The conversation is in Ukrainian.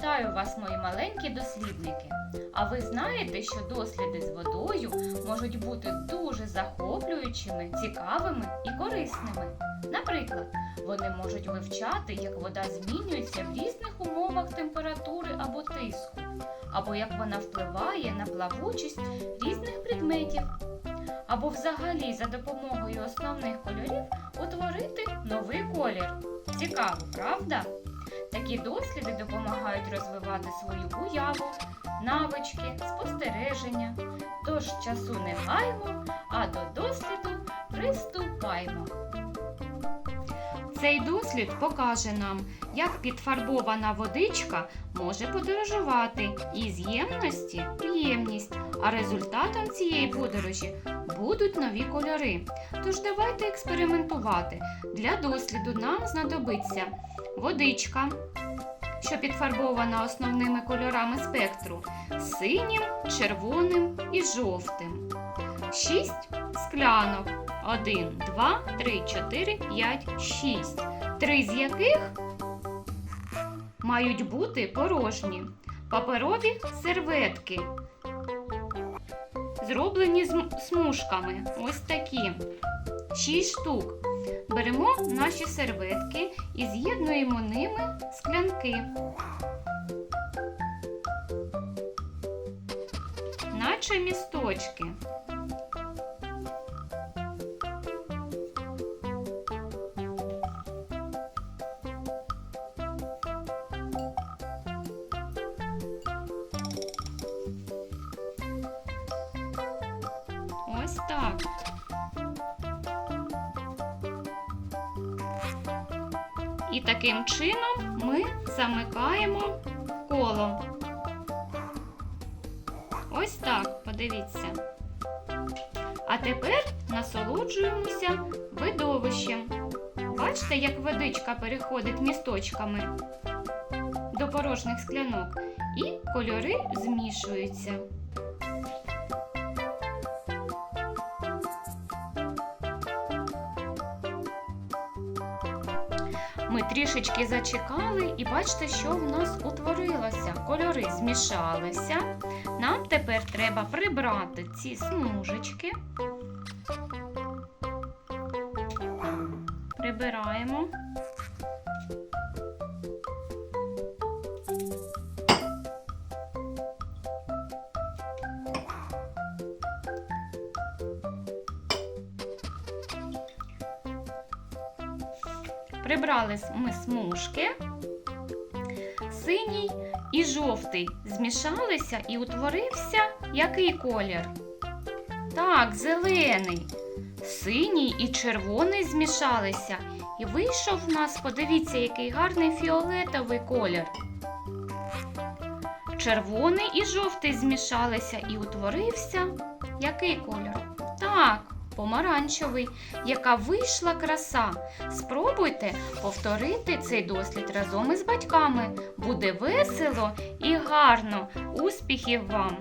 вас, мої маленькі дослідники. А ви знаєте, що досліди з водою можуть бути дуже захоплюючими, цікавими і корисними. Наприклад, вони можуть вивчати, як вода змінюється в різних умовах температури або тиску, або як вона впливає на плавучість різних предметів, або взагалі за допомогою основних кольорів утворити новий колір. Цікаво, правда? Такі досліди допомагають розвивати свою уяву, навички, спостереження. Тож часу не гаймо, а до досліду приступаймо. Цей дослід покаже нам, як підфарбована водичка може подорожувати із ємності в ємність, а результатом цієї подорожі будуть нові кольори. Тож давайте експериментувати. Для досліду нам знадобиться водичка, що підфарбована основними кольорами спектру синім, червоним і жовтим. Шість склянок. 1, 2, 3, 4, 5, 6. Три з яких мають бути порожні. Паперові серветки. Зроблені смужками. Ось такі. 6 штук. Беремо наші серветки і з'єднуємо ними склянки. Наче місточки. Ось так. Таким чином ми замикаємо коло. Ось так, подивіться. А тепер насолоджуємося видовищем. Бачите, як водичка переходить місточками до порожніх склянок, і кольори змішуються. Ми трішечки зачекали і бачите, що в нас утворилося. Кольори змішалися. Нам тепер треба прибрати ці смужечки. Прибираємо. Прибрали ми смужки. Синій і жовтий змішалися і утворився який колір? Так, зелений. Синій і червоний змішалися. І вийшов в нас, подивіться, який гарний фіолетовий колір. Червоний і жовтий змішалися і утворився який колір? Так, помаранчевий. Яка вийшла краса. Спробуйте повторити цей дослід разом із батьками. Буде весело і гарно. Успіхів вам!